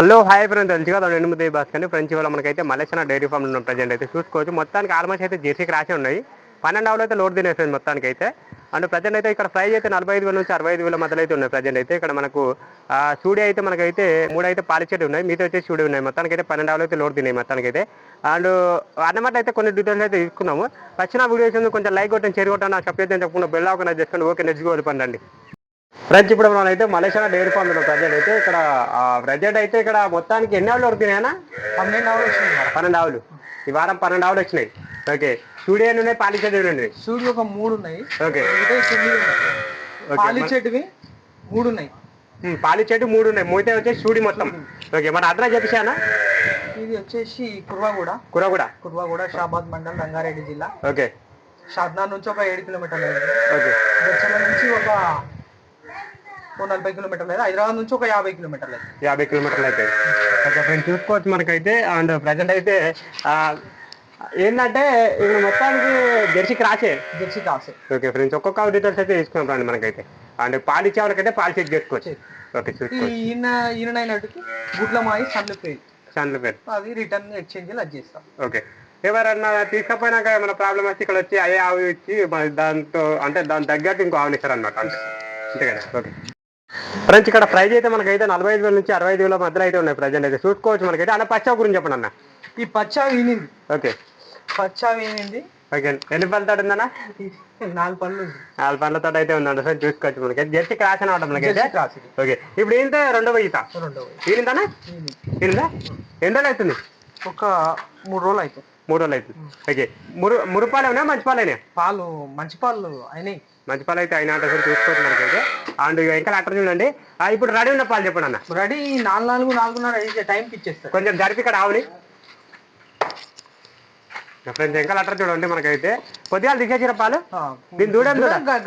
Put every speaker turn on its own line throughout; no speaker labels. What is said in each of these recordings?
Hello hi friend తెలుసు కదా రెండు ముద్ద బస్ ఫ్రెండ్స్ ఇవాళ మనకైతే మలేషియా డైరీ ఫామ్ ఉన్న ప్రజెంట్ అయితే చూసుకోవచ్చు. మొత్తానికి ఆల్మోస్ట్ అయితే జెర్సీకి రాసి ఉన్నాయి. పన్నెండు ఆవులు అయితే లోడ్ తినేస్తుంది మొత్తానికి అయితే అండ్ ప్రజెంట్ అయితే ఇక్కడ ప్రైజ్ అయితే నలభై ఐదు వేల నుంచి అరవై ఐదు వేల మధ్యలో అయితే ఉన్నాయి ప్రజెంట్ అయితే. ఇక్కడ మనకు సూడి అయితే మనకైతే మూడు అయితే పాలిచేటి ఉన్నాయి. మీతో వచ్చేసి సూడి ఉన్నాయి. మొత్తానికి అయితే పన్నెండు ఆవులు అయితే లోడ్ తిన్నాయి మొత్తానికి అయితే అండ్ అన్నమాట అయితే కొన్ని డీటెయిల్స్ అయితే తీసుకున్నాము. వచ్చిన వీడియోస్ కొంచెం లైక్ కొట్టండి షేర్ కొట్టండి నాకు చెప్పేది చెప్పకుండా బెల్ ఆకుండా చేసుకోండి ఓకే నెక్స్ట్ పండి ఫ్రెండ్స్ ఇప్పుడు మనం అయితే మలేషియా డైరీ ఫామ్లో ప్రజెంట్ అయితే ఇక్కడ ప్రజెంట్ అయితే ఇక్కడ మొత్తానికి ఎన్ని ఆవులు దొరుకుతున్నాయనా
పన్నెండు ఆవులు వచ్చినాయి
పన్నెండు ఆవులు. ఈ వారం పన్నెండు ఆవులు వచ్చినాయి. ఓకే. స్టూడియో ఉన్నాయి? పాలిచేటి ఉన్నాయి?
సూడి ఒక మూడు ఉన్నాయి.
ఓకే.
పాలిచ్చేటివి మూడు ఉన్నాయి.
ఉమ్, పాలిచేటి మూడు ఉన్నాయి. మూతే వచ్చేసి స్టూడి మొత్తం. ఓకే. మన అడ్రస్ చెప్పేసానా
ఇది వచ్చేసి కుర్వాగూడ.
కూర కూడా
కుర్వాగూడ షాబాద్ మండల్ రంగారెడ్డి జిల్లా.
ఓకే.
షాద్నార్ నుంచి ఒక ఏడు కిలోమీటర్లు
ఓకే.
నుంచి ఒక ఓ నలభై కిలోమీటర్లు అయింది హైదరాబాద్ నుంచి ఒక యాభై కిలోమీటర్లు అయింది
యాభై కిలోమీటర్లు అయితే. ఓకే ఫ్రెండ్స్ చూసుకోవచ్చు మనకైతే. అండ్ ప్రజెంట్ అయితే ఏంటంటే ఇప్పుడు మొత్తానికి జెర్సీకి రాసే
జెర్సీ కాసే
ఓకే ఫ్రెండ్స్ ఒక్కొక్క డీటెయిల్స్ అయితే తీసుకున్నాం రండి మనకైతే. అండ్ పాలిచ్చే వాళ్ళకైతే పాలు చెక్ చేసుకోవచ్చు. ఓకే
ఈ
చూసుకోవచ్చు.
ఈయన ఈయనైనట్టుకి గుడ్ల మాయి సన్ను పేరు అది రిటర్న్ ఎక్స్చేంజ్ అది చేస్తాం.
ఓకే. ఎవరన్నా తీసుకపోయినాక ఏమైనా ప్రాబ్లం వచ్చి ఇక్కడ వచ్చి అయ్యే ఆవు ఇచ్చి దాంతో అంటే దాని తగ్గట్టు ఇంకో ఆవుని ఇస్తారు అనమాట అంతే. అంతే కదా? ఓకే. ఫ్రెండ్స్ ఇక్కడ ప్రైజ్ అయితే మనకైతే నలభై ఐదు వేల నుంచి అరవై ఐదు వేల మధ్యలో అయితే ఉన్నాయి ప్రజెంట్ అయితే. చూసుకోవచ్చు మనకైతే అన్న పచ్చా గురించి చెప్పండి అన్న.
ఈ పచ్చా వీనింది.
ఓకే
పచ్చా వీనింది.
ఓకే ఎన్ని పళ్ళతో ఉందన్న?
నాలుగు పళ్ళు.
నాలుగు పళ్ళతో అయితే ఉందండి సార్ చూసుకోవచ్చు మనకైతే. జెర్సీ క్రాస్ మనకైతే.
జెర్సీ క్రాస్ ఇది.
ఓకే ఇప్పుడు ఏంటంటే రెండవ ఈనిందనా
ఈనింది.
ఈనిందా ఎన్ని రోజులు అవుతుంది?
ఒక మూడు రోజులు అవుతుంది.
మూడు రోజులు అవుతుంది ఓకే. మురు మురుపాలు ఉన్నాయి మంచి పాలు అయినాయి
పాలు మంచి పాలు అయినాయి.
మంచి పాలు అయితే అయినా అంటే చూసుకోవచ్చు మనకైతే. అండ్ ఇక అట్టర్ చూడండి. ఇప్పుడు రెడీ ఉన్న పాలు చెప్పండి అన్న.
రెడీ నాలుగు నాలుగు నాలుగున్నర టైంకి ఇచ్చేస్తారు.
కొంచెం జరిపి ఇక్కడ ఆవుని. ఫ్రెండ్స్ ఇంకా అట్టర్ చూడండి మనకైతే. కొద్దిగా దిగేసిన పాలు? దీని దూడం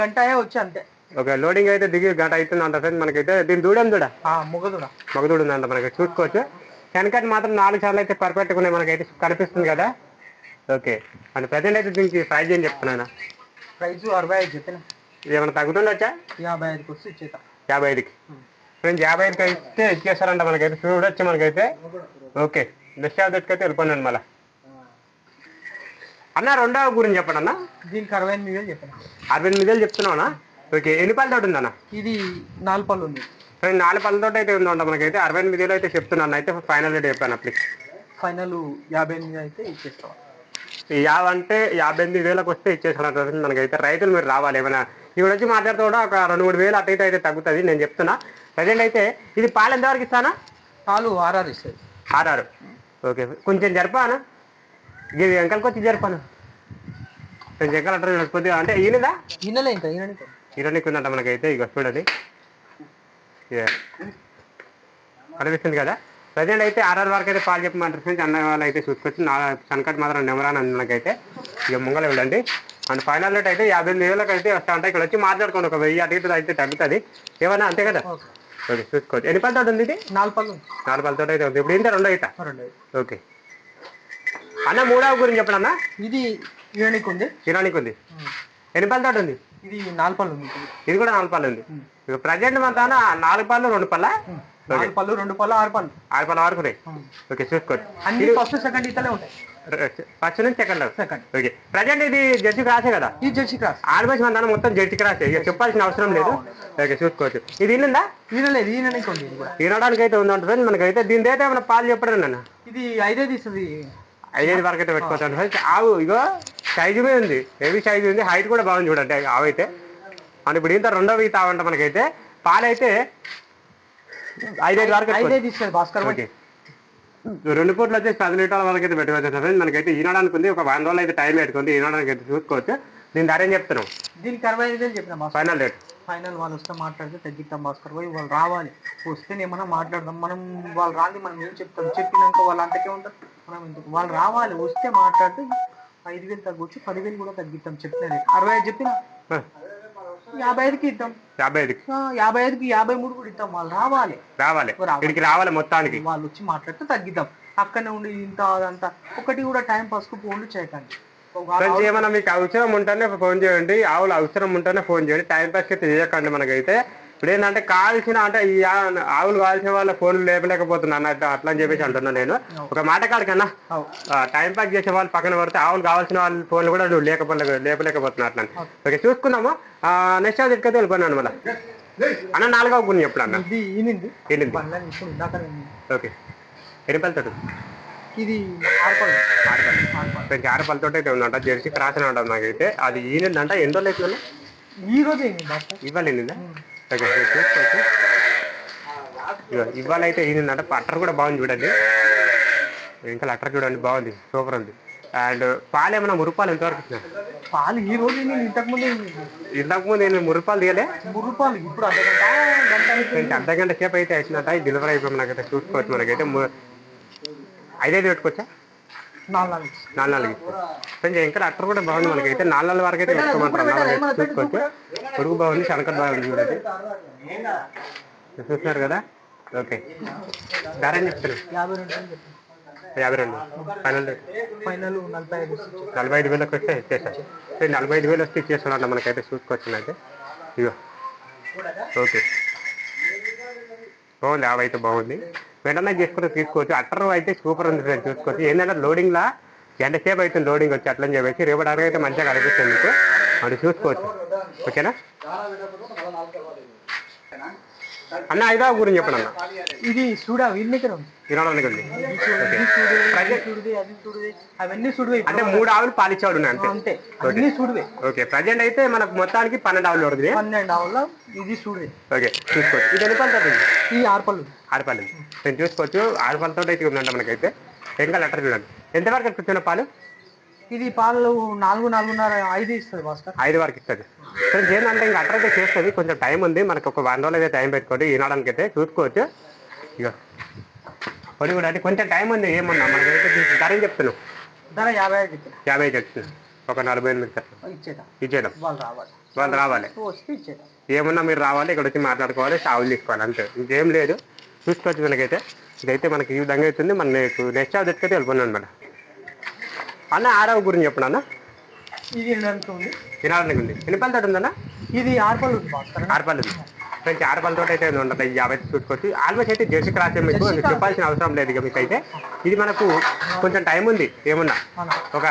గంట అయ్యే వచ్చి అంతే.
ఓకే లోడింగ్ అయితే దిగి గంట అవుతుంది అంట ఫ్రెండ్స్ మనకైతే. దీని దూడం దూడ?
ఆ ముగదుడ
మగదూడు ఉందంట మనకి చూసుకోవచ్చు. వెనకటి మాత్రం నాలుగు సార్లు అయితే పర్ఫెక్ట్గా ఉన్నాయి మనకైతే కనిపిస్తుంది కదా. ఓకే. అండ్ ప్రజెంట్ అయితే దీనికి ప్రైజ్ ఏం చెప్తున్నాను
ప్రైస్ అరవై ఐదు చెప్పిన.
ఏమైనా తగ్గుతుండొచ్చా
యాభై ఐదుకి వస్తే ఇచ్చేత
యాభై ఐదుకి? ఫ్రెండ్స్ యాభై ఐదుకి అయితే ఇచ్చేస్తారంట మనకైతే. చూడొచ్చు మనకైతే. ఓకే. నెక్స్ట్ యాభైకి అయితే వెళ్ళిపోయినాను మళ్ళీ. అన్న రెండవ గురించి చెప్పండి అన్న.
దీనికి అరవై ఎనిమిది వేలు చెప్పిన.
అరవై ఎనిమిది వేలు చెప్తున్నావునా ఓకే. ఎన్ని పళ్ళతో ఉందన్న?
ఇది నాలుగు పళ్ళు ఉంది.
ఫ్రెండ్ నాలుగు పళ్ళతో అయితే ఉందంట మనకైతే. అరవై ఎనిమిది వేలు అయితే చెప్తున్నాను అయితే ఫైనల్ రేట్ చెప్పాను ప్లీజ్
ఫైనల్ యాభై ఎనిమిది అయితే ఇచ్చేస్తాం
ఈ యాభై ఎనిమిది వేలకు వస్తే ఇచ్చేసాను మనకైతే. రైతులు మీరు రావాలి ఏమైనా ఇక్కడ వచ్చి మాట్లాడుతూ కూడా ఒక రెండు మూడు వేలు అటు ఇటు అయితే తగ్గుతుంది నేను చెప్తున్నా. ప్రజెంట్ అయితే ఇది పాలు ఎంతవరకు ఇస్తానా?
పాలు ఆర్ఆర్ ఇస్తుంది
ఆర్ఆర్. ఓకే. కొంచెం జరపానా? ఇది వెంకలకి వచ్చి జరపాను? కొంచెం ఎంకల్ అంటారు కొద్దిగా అంటే ఈయనదా?
ఈయనలే ఇంకా ఈయన
ఇరానికి ఉందంట మనకైతే ఇక చూడండి. ఇదే. కనిపిస్తుంది కదా? ప్రజెంట్ అయితే ఆర్ఆర్ వరకు అయితే పాలు చెప్పమంటారు ఫ్రెండ్స్. అన్న వాళ్ళు అయితే చూసుకోవచ్చు నా సన్కట్ మాత్రం నెమరాన్ అని మనకైతే ఇక ముంగల వెళ్ళండి. అండ్ ఫైనల్ రేట్ అయితే యాభై ఎనిమిది వేలకు అయితే వస్తా ఉంటాయి ఇక్కడ వచ్చి మాట్లాడుకోండి. ఒక వెయ్యి అటు అయితే తగ్గుతుంది. ఏమన్నా అంతే కదా?
ఓకే.
చూసుకోవచ్చు ఎన్ని పళ్ళతో ఉంది ఇది?
నాలుగు పళ్ళు.
నాలుగు పళ్ళతో అయితే ఉంది ఇప్పుడు ఏంటో రెండో అయితే. ఓకే. అన్న మూడవ గురించి చెప్పండి అన్న.
ఇది ఈయనకి ఉంది.
ఇరానికి ఉంది. ఎన్ని పళ్ళతో ఉంది
ఇది నాలుగు పళ్ళు ఉంది.
ఇది కూడా నాలుగు పళ్ళు ఉంది. ఇక ప్రజెంట్ మన నాలుగు పళ్ళు రెండు పళ్ళ?
నాలుగు పళ్ళు రెండు పళ్ళు ఆరు పళ్ళు.
ఆరు పళ్ళ ఉన్నాయి ఓకే చూసుకోవచ్చు
అన్ని ఫస్ట్ సెకండ్ ఇతలే ఉంటాయి.
ఫస్ట్ నుంచి సెకండ్
సెకండ్
ఓకే ప్రజెంట్ ఇది జడ్జి క్రాసే కదా?
ఈ జెర్సీ క్రాస్.
ఆల్మోస్ట్ మన మొత్తం జడ్జి క్రాసే. ఇక చెప్పాల్సిన అవసరం లేదు. ఓకే చూసుకోవచ్చు ఇది ఇల్లుందా?
ఈయన లేదు ఈయనకి ఉంది
అయితే ఉందంట ఫ్రెండ్ మనకైతే దీని అయితే ఏమైనా పాలు చెప్పడం నన్ను?
ఇది ఐదే తీస్తుంది
ఐదైదు వరకు అయితే పెట్టుకోవచ్చు ఫ్రెండ్స్ ఆవు ఇగో సైజు మీద ఉంది. హెవీ సైజు ఉంది. హైట్ కూడా బాగుంది చూడండి ఆవు అయితే. ఇప్పుడు ఇంత రెండవ ఈత అవంట మనకైతే. పాలు అయితే ఐదైదు వరకు
భాస్కర్
ఓకే. రెండు పూట్లు వచ్చేసి పది లీటర్ల వరకు అయితే పెట్టుకోవచ్చు ఫ్రెండ్స్ మనకైతే ఈనాడానికి ఉంది ఒక వన్ రోజులు అయితే టైం పెట్టుకుంది ఈనాడానికి అయితే చూసుకోవచ్చు. దీని ధర ఏం చెప్తున్నాం
దీనికి అరవై ఐదు వేలు చెప్పిన భాస్కర్.
Final rate.
ఫైనల్ వాళ్ళు వస్తే మాట్లాడితే తగ్గిద్దాం భాస్కర్ పోయి వాళ్ళు రావాలి. వస్తే ఏమన్నా మాట్లాడదాం. మనం వాళ్ళు రాంది మనం ఏం చెప్తాం? చెప్పినాక వాళ్ళు అంతకే ఉంటారు. మనం ఎందుకు? వాళ్ళు రావాలి వస్తే మాట్లాడితే ఐదు వేలు తగ్గొచ్చు పదివేలు కూడా తగ్గిద్దాం చెప్పిన రేట్. అరవై ఐదు చెప్పిన? యాభై ఐదుకి ఇద్దాం.
యాభై ఐదుకి
యాభై ఐదుకి యాభై మూడు కూడా ఇద్దాం. వాళ్ళు రావాలి.
రావాలి. ఇక్కడికి రావాలి మొత్తానికి.
వాళ్ళు వచ్చి మాట్లాడితే తగ్గిద్దాం. అక్కడనే ఉండి ఇంత అదంతా. ఒకటి కూడా టైం పాస్కు ఫోన్లు చేయకండి.
ఏమైనా మీకు అవసరం ఉంటేనే ఫోన్ చేయండి. ఆవులు అవసరం ఉంటేనే ఫోన్ చేయండి. టైం పాస్ అయితే చేయకండి మనకైతే. ఇప్పుడు ఏంటంటే కాల్చిన అంటే ఈ ఆవులు కాల్చిన వాళ్ళ ఫోన్లు లేపలేకపోతున్నా అన్నట్టు అట్లా అని చెప్పేసి అంటున్నా నేను. ఒక మాట కాడికన్నా టైం పాస్ చేసే వాళ్ళు పక్కన పడితే ఆవులు కావాల్సిన వాళ్ళ ఫోన్లు కూడా నువ్వు లేకపోలే లేపలేకపోతున్నా అట్లా ఓకే చూసుకుందాము. నెక్స్ట్ అది ఎక్కడికి వెళ్ళిపోయినాను మళ్ళీ. అన్న నాలుగవ గుణి ఎప్పుడు అన్న? ఓకే. ఎన్ని పలుతాడు
ఇది ఆర్పల్ ఆర్పల్
కొంచెం ఆరపలతో అయితే ఉందంట. జెర్సీ క్రాస్ అని ఉంటుంది నాకైతే. అది ఈనిందంట. ఎన్ని రోజులు అయితే
ఈ రోజు
ఈనిందా ఓకే ఇవాళ అయితే ఈనిందంట అట్టర్ కూడా బాగుంది చూడండి. ఇంకా అట్టర్ చూడండి బాగుంది సూపర్ ఉంది. అండ్ పాలు ఏమైనా మురుపాలు ఎంతవరకు ఇచ్చిన?
పాలు ఈ రోజు నేను ఇంతకు ముందు
ఇంతకుముందు నేను మురుపాలు తీయలే.
మూడు రూపాయలు ఇప్పుడు అర్ధ గంట గంట అయిపోయింది.
కొంచెం అర్ధ గంట సేపు అయితే వచ్చినట్ట డెలివరీ అయిపోయి మనకైతే చూసుకోవచ్చు మనకైతే. ఐదైదు పెట్టుకోవచ్చా?
నాలుగు.
కొంచెం ఇంకా అట్టర్ కూడా బాగుంది మనకైతే నాలుగు నాలుగు వరకు అయితే పెట్టుకోమంటారు. నాలుగు అయితే చూసుకోవచ్చు పొరుగు బాగుంది శనకర్ బాగుంది చూడండి. చూస్తున్నారు కదా? ఓకే. ధర ఏం చెప్తారు
యాభై రెండు.
ఫైనల్
ఫైనల్ నలభై ఐదు
నలభై ఐదు వేలకు వస్తే ఇచ్చేసాను సో నలభై ఐదు వేలు వస్తే ఇచ్చేస్తున్నాడు మనకైతే చూసుకోవచ్చు అయితే ఇగో. ఓకే. బాగుంది యాభై అయితే బాగుంది. వెంటనే చేసుకుంటే తీసుకోవచ్చు. అట్టర్ అయితే సూపర్ ఉంది ఫ్రెండ్ చూసుకోవచ్చు. ఏంటంటే లోడింగ్ లా గంట సేపు అవుతుంది లోడింగ్ వచ్చి అట్లని చెప్పేసి రేపటి అయితే మంచిగా కనిపిస్తుంది మీకు. అది చూసుకోవచ్చు. ఓకేనా? అన్న ఐదో గురించి చెప్పండి అన్న.
ఇది చూడా వీళ్ళ దగ్గర ఉంది
తినడానికి ఉంది
ఇది చూడు, ఇది చూడు, ఇది చూడుది, అది చూడుది, అవన్నీ చూడువే ఇప్పుడు.
అంటే మూడు ఆవులు పాలిచ్చాడు అంతే.
అంతే. అన్ని చూడువే.
ఓకే ప్రజెంట్ అయితే మనకు మొత్తానికి పన్నెండు ఆవులు పడుతుంది
పన్నెండు ఆవుల ఇది చూడువే.
ఓకే చూసుకోవచ్చు. ఇది ఎన్ని పళ్ళు
ఈ ఆర్పల్లు
ఆరుపల్లి నేను చూసుకోవచ్చు ఆరుపల్లతో అయితే ఉందంట మనకైతే. ఇంకా లెటర్ చూడండి. ఎంతవరకు ఎత్తున్న పాలు?
ఇది పాలు నాలుగు నాలుగున్నర ఐదు ఇస్తుంది భాస్కర్.
ఐదు వరకు ఇస్తుంది. ఫ్రెండ్స్ ఏంటంటే ఇంకా అట్టర్ అయితే చేస్తుంది. కొంచెం టైం ఉంది. మనకు ఒక వన్ రోజులు అయితే టైం పెట్టుకోండి. ఈనాడానికి అయితే చూసుకోవచ్చు. ఇక పొడి కూడా అంటే కొంచెం టైం ఉంది. ఏమన్నా? మనకైతే దీనికి ధర ఏం చెప్తున్నావు?
ధర యాభై ఐదు
యాభై చెప్తున్నాను ఒక నలభై ఎనిమిది
ఇచ్చేదా?
ఇచ్చేద్దాం
వాళ్ళు రావాలి.
వాళ్ళు రావాలి. ఏమన్నా మీరు రావాలి. ఇక్కడ వచ్చి మాట్లాడుకోవాలి. షావులు తీసుకోవాలి. అంతే. ఇంకేం లేదు. చూసుకోవచ్చు మనకైతే. ఇదైతే మనకి ఈ విధంగా అవుతుంది. మన నెక్స్ట్ ఆఫ్ తెచ్చుకైతే వెళ్ళిపోయినాను మేడం. అన్న ఆరవ గురించి చెప్పండి అన్న.
ఇది ఎనడానికి ఉంది.
ఎన్ని పళ్ళతో ఉందన్న?
ఇది ఉంది
ఆరుపల్లి ఉంది. ఫ్రెండ్స్ ఆరుపల్లతో అయితే ఉంటుంది యాభై చూసుకోవచ్చు. ఆల్మోస్ట్ అయితే జెర్సీ క్రాస్ మీకు. చెప్పాల్సిన అవసరం లేదు ఇక మీకు అయితే ఇది మనకు కొంచెం టైం ఉంది. ఏమన్నా? ఒక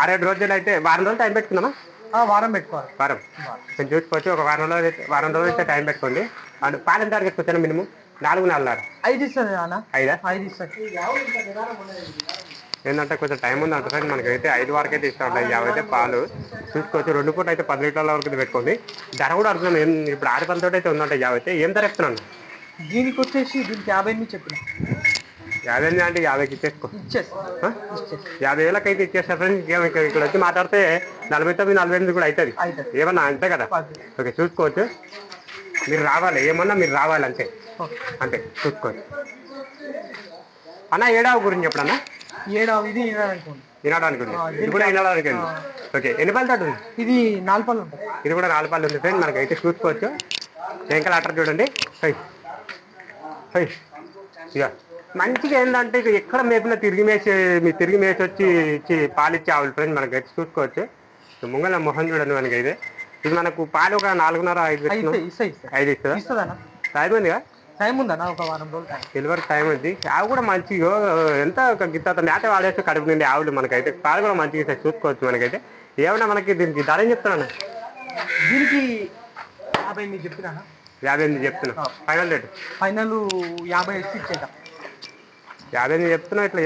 ఆరేడు రోజులు అయితే వారం రోజులు టైం పెట్టుకుందామా?
వారం పెట్టుకోవాలి.
వారం. కొంచెం చూసుకోవచ్చు. ఒక వారం రోజులు అయితే వారం రోజులు అయితే టైం పెట్టుకోండి. అండ్ పాలెం టార్గెట్ వచ్చాను మినిమం? నాలుగు నాలుగున్నర.
ఐదు ఇస్తుంది
ఐదా?
ఐదు ఇస్తుంది
ఏంటంటే కొంచెం టైం ఉంది అంటే సార్ మనకైతే ఐదు వరకు అయితే యాభై అయితే పాలు. చూసుకోవచ్చు రెండు పూట అయితే పది లీటర్ల వరకు పెట్టుకోండి. ధర కూడా అడుగుతున్నాను ఏం ఇప్పుడు ఆరు పళ్ళతో అయితే ఉందంటే అయితే. ఏం ధర ఇస్తున్నాను
దీనికి వచ్చేసి దీనికి యాభై ఎనిమిది చెప్పిన.
యాభై ఎనిమిది అంటే యాభైకి ఇచ్చేసుకో. యాభై వేలకు అయితే ఇచ్చేస్తారు ఫ్రెండ్స్. ఇంకేం ఇక్కడ వచ్చి మాట్లాడితే నలభై తొమ్మిది నలభై ఎనిమిది కూడా అవుతుంది. ఏమన్నా అంతే కదా. ఓకే చూసుకోవచ్చు. మీరు రావాలి ఏమన్నా మీరు రావాలి అంతే. అంతే చూసుకోవచ్చు. అన్న ఏడావ గురించి చెప్పడన్నా
ఇది
వినడానికి ఇది కూడా వినడానికి ఓకే ఎన్ని పళ్ళు తట్టు ఉంది
ఇది నాలుగు పళ్ళు ఉంటుంది.
ఇది కూడా నాలుగు పళ్ళు ఉంది ఫ్రెండ్ మనకైతే చూసుకోవచ్చు వెంకల అట్టర్ చూడండి. హై. హై. ఇక మంచిగా ఏంటంటే ఇక ఎక్కడ మేపినా తిరిగి మేసి మీ తిరిగి మేసి వచ్చి ఇచ్చి పాలు ఇచ్చి ఆవులు ఫ్రెండ్ మనకైతే చూసుకోవచ్చు ఇక ముంగల మొహం చూడండి మనకైతే. ఇది మనకు పాలు ఒక నాలుగున్నర ఐదు
అయితే
ఐదు ఇస్తుందా
ఇస్తుందన్న.
టైం
ఉందన్న ఒక వారం రోజులు టైం
డెలివరీ టైం ఉంది. ఆవు కూడా మంచిగా ఎంత గిత్త మేత వాడేస్తే కడుపు నిండి ఆవులు మనకైతే. పాలు కూడా మంచిగా చూసుకోవచ్చు మనకైతే. ఏమన్నా మనకి దీనికి ధర ఏం చెప్తున్నాను?
దీనికి యాభై ఎనిమిది చెప్పినా
యాభై ఎనిమిది చెప్తున్నా. ఫైనల్ రేట్
ఫైనల్ యాభై ఇచ్చి ఇచ్చేద్దాం.
యాభై ఎనిమిది చెప్తున్నా ఇట్లా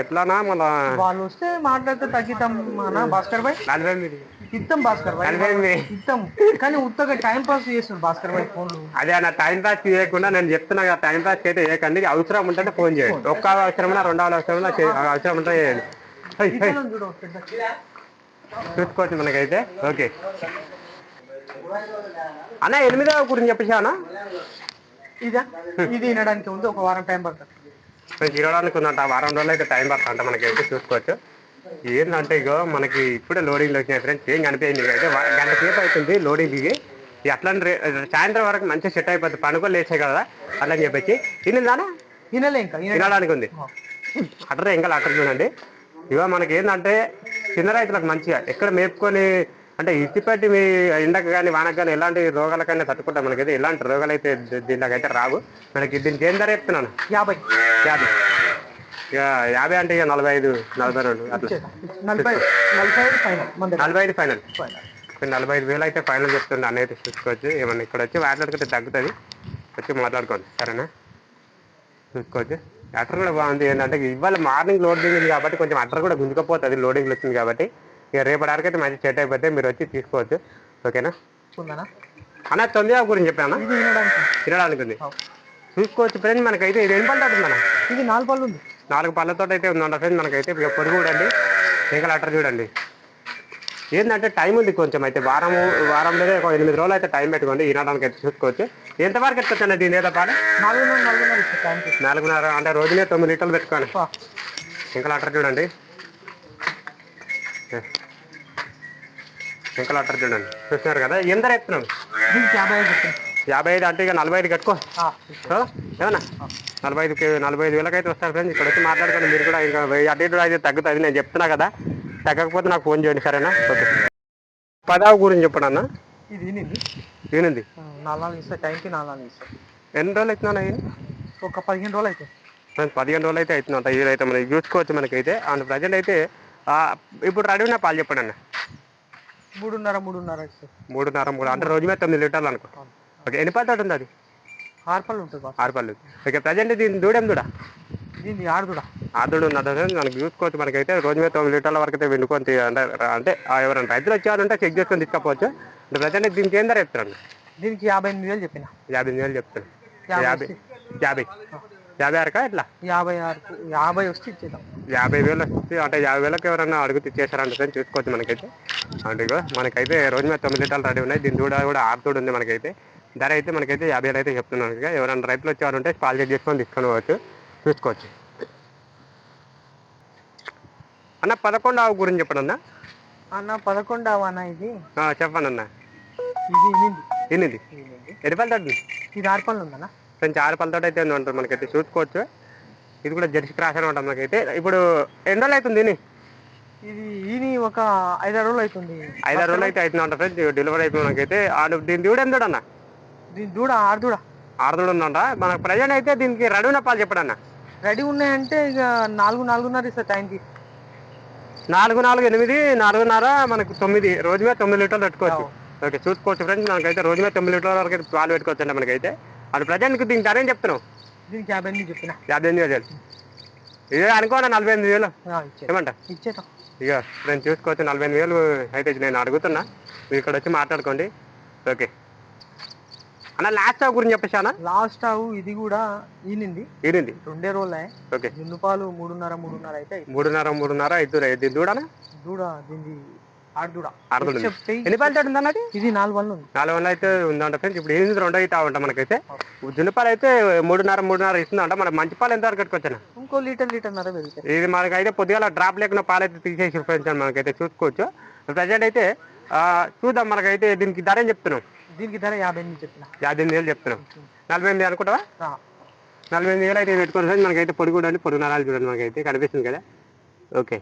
ఎట్లానా మన
వాళ్ళు వస్తే మాట్లాడితే తగ్గిద్దాం అన్న భాస్కర్ భాయ్.
నలభై ఎనిమిది
ఇద్దాం భాస్కర్ భాయ్.
నలభై ఎనిమిది
ఇద్దాం. కానీ ఉత్తగా టైం పాస్ చేస్తున్నాడు భాస్కర్ భాయ్ ఫోన్లు.
అదే నా టైం పాస్ చేయకుండా నేను చెప్తున్నా కదా టైం పాస్ అయితే చేయకండి అవసరం ఉంటే ఫోన్ చేయండి. ఒక్క అవసరమైనా రెండవ అవసరమైనా అవసరం ఉంటే చేయండి. చూసుకోవచ్చు మనకైతే. ఓకే. అన్న ఎనిమిదవ గురించి చెప్పేసానా
ఇదా? ఇది వినడానికి ఉంది ఒక వారం టైం పడుతుంది.
మనకి ఇరవడానికి ఉందంట. వారం రోజులు అయితే టైం పడుతుంట మనకైతే చూసుకోవచ్చు. ఏంటంటే ఇగో మనకి ఇప్పుడే లోడింగ్లో వచ్చినాయి ఫ్రెండ్స్. ఏం కనిపించింది ఇక అయితే. గంట సేపు అవుతుంది లోడింగ్ దిగి అట్లాంటి సాయంత్రం వరకు మంచిగా సెట్ అయిపోతుంది పనుకొని లేచే కదా అట్లా అని చెప్పేసి. తిన్నదానా?
వినలే ఇంకా.
తినడానికి ఉంది. అట్టర్ ఇంకా అట్టర్ చూడండి. ఇగో మనకి ఏంటంటే చిన్న రైతులకు మంచిగా ఎక్కడ మేపుకొని అంటే ఇచ్చిపెట్టి మీ ఎండకు కానీ వానకు కానీ ఎలాంటి రోగాలకైనా తట్టుకుంటాం మనకైతే. ఎలాంటి రోగాలు అయితే దీ- దీనిలోకైతే రావు. మనకి దీనికి ఏం ధర చెప్తున్నాను?
యాభై.
యాభై. ఇక యాభై అంటే ఇక నలభై ఐదు నలభై రెండు అట్లా?
నలభై ఐదు
ఫైనల్. నలభై ఐదు వేలు అయితే ఫైనల్ చెప్తుండే అన్నైతే చూసుకోవచ్చు. ఏమన్నా ఇక్కడ వచ్చి మాట్లాడుకుంటే తగ్గుతుంది. వచ్చి మాట్లాడుకోండి. సరేనా? చూసుకోవచ్చు. అటర్ కూడా బాగుంది. ఏంటంటే ఇవాళ మార్నింగ్ లోడింగ్ ఉంది కాబట్టి కొంచెం అటర్ కూడా గుంజుకపోతుంది. లోడింగ్ వచ్చింది కాబట్టి. ఇక రేపటి వరకు అయితే మంచి సెట్ అయిపోతే మీరు వచ్చి తీసుకోవచ్చు. ఓకేనా? అన్న తొమ్మిది గురించి చెప్పాను తినడానికి ఉంది. చూసుకోవచ్చు ఫ్రెండ్ మనకైతే. ఇది ఎన్ని పళ్ళు ఉందన్న?
ఇది నాలుగు పళ్ళు ఉంది.
నాలుగు పళ్ళతో అయితే ఉందంట ఫ్రెండ్ మనకైతే. ఇక పొరుగు చూడండి. ఇంకా అటర్ చూడండి. ఏంటంటే టైం ఉంది కొంచెం అయితే. వారము వారంలోనే ఒక ఎనిమిది రోజులు అయితే టైం పెట్టుకోండి. ఈనాడానికి అయితే చూసుకోవచ్చు. ఎంతవరకు ఎత్తుకొచ్చండి దీని ఏదో పాలు?
నాలుగున్నర నాలుగున్నర
అంటే రోజునే తొమ్మిది లీటర్లు పెట్టుకోండి. ఇంకా అటర్ చూడండి. ఇంకా అటర్ చూడండి. చూస్తున్నారు కదా? ఎంత
దీనికి యాభై ఐదు
యాభై ఐదు అంటే ఇక నలభై ఐదు కట్టుకో. ఏమన్నా? నలభై ఐదుకి నలభై ఐదు వేలకైతే వస్తారు ఫ్రెండ్స్. ఇక్కడ వచ్చి మాట్లాడుకోండి. మీరు కూడా ఇంకా అటు ఇటు అయితే తగ్గుతుంది నేను చెప్తున్నా కదా. తగ్గకపోతే నాకు ఫోన్ చేయండి సరేనా? ఓకే. పదావు గురించి చెప్పండి అన్న.
ఇది నాలుగు నాలుగు ఇస్తా. టైంకి నాలుగు నాలుగు ఇస్తా.
ఎన్ని రోజులు అవుతున్నా
ఒక పదిహేను రోజులు అయితే
పదిహేను రోజులు అయితే అవుతుందంట ఇది అయితే మనకి చూసుకోవచ్చు మనకైతే. అండ్ ప్రజెంట్ అయితే ఇప్పుడు రెడీ ఉన్న పాలు చెప్పండి అన్న.
మూడున్నర మూడున్నర
మూడున్నర మూడు అంటే రోజు మీద తొమ్మిది లీటర్లు అనుకో. ఓకే ఎన్ని పళ్ళు ఉంది అది?
ఆరు పళ్ళు ఉంటుంది
ఆరు పళ్ళు ఓకే ప్రజెంట్ దీని దూడేం దూడ?
దీన్ని ఆడుదుడా
ఆదుడు ఉన్నది? మనకి చూసుకోవచ్చు మనకైతే. రోజు మీద తొమ్మిది లీటర్ల వరకు అయితే వెండుకొని తీ- అంటే ఎవరైనా రైతులు వచ్చారంటే చెక్ చేసుకొని తీసుకపోవచ్చు. అంటే ప్రజెంట్ దీనికి ఏం ధర చెప్తాను
దీనికి యాభై ఎనిమిది వేలు చెప్పిన.
యాభై ఎనిమిది వేలు చెప్తాను
యాభై
యాభై. యాభై ఆరుకా ఎట్లా?
యాభై ఆరు యాభై వస్తే ఇచ్చేద్దాం.
యాభై వేలు వస్తే అంటే యాభై వేలకు ఎవరైనా అడుగుతూ ఇచ్చేసారంటే చూసుకోవచ్చు మనకైతే. అంటే ఇగో మనకైతే రోజు మీద తొమ్మిది లీటర్లు రెడీ ఉన్నాయి. దీని దూడ కూడా ఆరు తోడు ఉంది మనకైతే. ధర అయితే మనకైతే యాభై వేలు అయితే చెప్తున్నాను. ఇక ఎవరైనా రైతులు వచ్చారంటే పాలు చెక్ చేసుకొని తీసుకొని పోవచ్చు చూసుకోవచ్చు. అన్న పదకొండు ఆవు గురించి చెప్పండి అన్న.
అన్న పదకొండవ అన్న ఇది?
చెప్పండి అన్న.
ఇది
ఎనిమిది ఎన్ని పళ్ళతో
ఇది ఆరు పళ్ళు ఉందన్న.
కొంచెం ఆరు పళ్ళతో అయితే ఉంటుంది మనకైతే చూసుకోవచ్చు. ఇది కూడా జెర్సీ క్రాస్ అని ఉంటుంది మనకైతే. ఇప్పుడు ఎన్ని రోజులు అవుతుంది దీని
ఇది ఈని ఒక ఐదారు రోజులు అవుతుంది.
ఐదారు రోజులు అయితే అవుతుంది అంట ఫ్రెండ్స్ డెలివరీ అయిపోయింది మనకైతే. ఆడు దీని దూడ ఎంత అన్న?
దీని దూడ ఆరు దూడ.
ఆరు దూడ ఉందంట. మనకు ప్రజెంట్ అయితే దీనికి రెడీ ఉన్న పాలు చెప్పండి అన్న.
రెడీ ఉన్నాయంటే ఇక నాలుగు నాలుగున్నర ఇస్తా టైంకి.
నాలుగు నాలుగు ఎనిమిది నాలుగున్నర మనకు తొమ్మిది. రోజు మీద తొమ్మిది లీటర్లు పెట్టుకోవచ్చు. ఓకే చూసుకోవచ్చు ఫ్రెండ్స్. మనకైతే రోజు మీద తొమ్మిది లీటర్ల వరకు పాలు పెట్టుకోవచ్చు అండి మనకైతే. అది ప్రజెంట్కి దీనికి ధర ఏం చెప్తున్నావు?
దీనికి యాభై ఎనిమిది చెప్పిన
యాభై ఎనిమిది వేలు. ఇదే అనుకోండి నలభై ఎనిమిది వేలు? ఏమంట?
ఇచ్చేద్దాం.
ఇక నేను చూసుకోవచ్చు నలభై ఎనిమిది వేలు అయితే నేను అడుగుతున్నా. మీరు ఇక్కడ వచ్చి మాట్లాడుకోండి. ఓకే. అన్న లాస్ట్ స్టాక్ గురించి చెప్పేసి అన్న?
లాస్ట్ ఆవు ఇది కూడా ఈనింది.
ఈనింది.
రెండే రోజులే.
ఓకే.
జున్ను పాలు మూడున్నర మూడున్నర అయితే.
మూడున్నర మూడున్నర ఐదు ఐదు దూడనా
దూడ దీన్ని
ఎన్ని పాలు తోటి ఉందన్నది?
ఇది నాలుగు వందలు ఉంది.
నాలుగు వందలు అయితే ఉందంట ఫ్రెండ్స్. ఇప్పుడు ఎనిమిది రెండు అయితే ఉంటాం మనకైతే. జున్నుపాలు అయితే మూడున్నర మూడున్నర ఇస్తుందంట. మనకి మంచి పాలు ఎంత వరకు కట్టుకొచ్చాను?
ఇంకో లీటర్ లీటర్న్నర పెరుగుతాయి.
ఇది మనకైతే పొద్దుగాల డ్రాప్ లేకుండా పాలు అయితే తీసేసి ఫ్రెండ్స్ మనకైతే చూసుకోవచ్చు. ప్రజెంట్ అయితే చూద్దాం మనకైతే దీనికి ధర ఏం చెప్తున్నాం
దీనికి ధర యాభై ఎనిమిది
యాభై ఎనిమిది వేలు చెప్తున్నాం నలభై ఎనిమిది అనుకుంటావా? నలభై ఎనిమిది వేలు అయితే పెట్టుకుని ఫ్రెండ్స్ మనకైతే పొడుగు నరాలు చూడండి మనకైతే. కనిపిస్తుంది కదా? ఓకే.